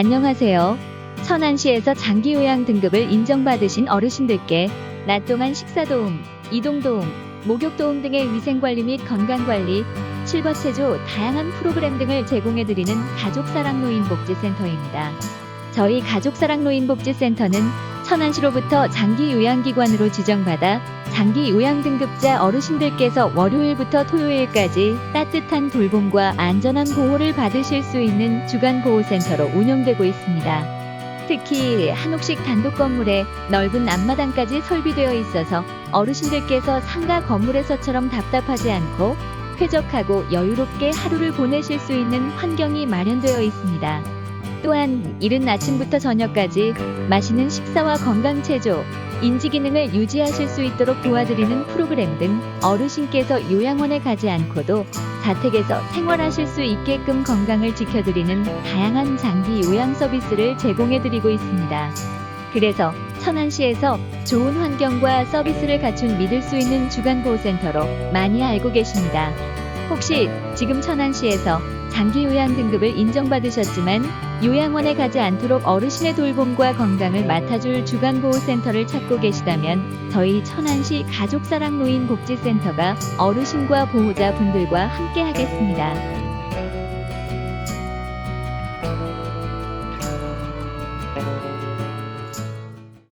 안녕하세요. 천안시에서 장기 요양 등급을 인정받으신 어르신들께 낮 동안 식사 도움, 이동 도움, 목욕 도움 등의 위생 관리 및 건강 관리, 실버 체조, 다양한 프로그램 등을 제공해 드리는 가족사랑 노인복지센터입니다. 저희 가족사랑 노인복지센터는 천안시로부터 장기 요양기관으로 지정받아 장기 요양 등급자 어르신들께서 월요일부터 토요일까지 따뜻한 돌봄과 안전한 보호를 받으실 수 있는 주간보호센터로 운영되고 있습니다. 특히 한옥식 단독 건물에 넓은 앞마당까지 설비되어 있어서 어르신들께서 상가 건물에서처럼 답답하지 않고 쾌적하고 여유롭게 하루를 보내실 수 있는 환경이 마련되어 있습니다. 또한 이른 아침부터 저녁까지 맛있는 식사와 건강 체조, 인지 기능을 유지하실 수 있도록 도와드리는 프로그램 등 어르신께서 요양원에 가지 않고도 자택에서 생활하실 수 있게끔 건강을 지켜드리는 다양한 장기 요양 서비스를 제공해드리고 있습니다. 그래서 천안시에서 좋은 환경과 서비스를 갖춘 믿을 수 있는 주간보호센터로 많이 알고 계십니다. 혹시 지금 천안시에서 장기 요양 등급을 인정받으셨지만 요양원에 가지 않도록 어르신의 돌봄과 건강을 맡아줄 주간보호센터를 찾고 계시다면 저희 천안시 가족사랑 노인복지센터가 어르신과 보호자분들과 함께 하겠습니다.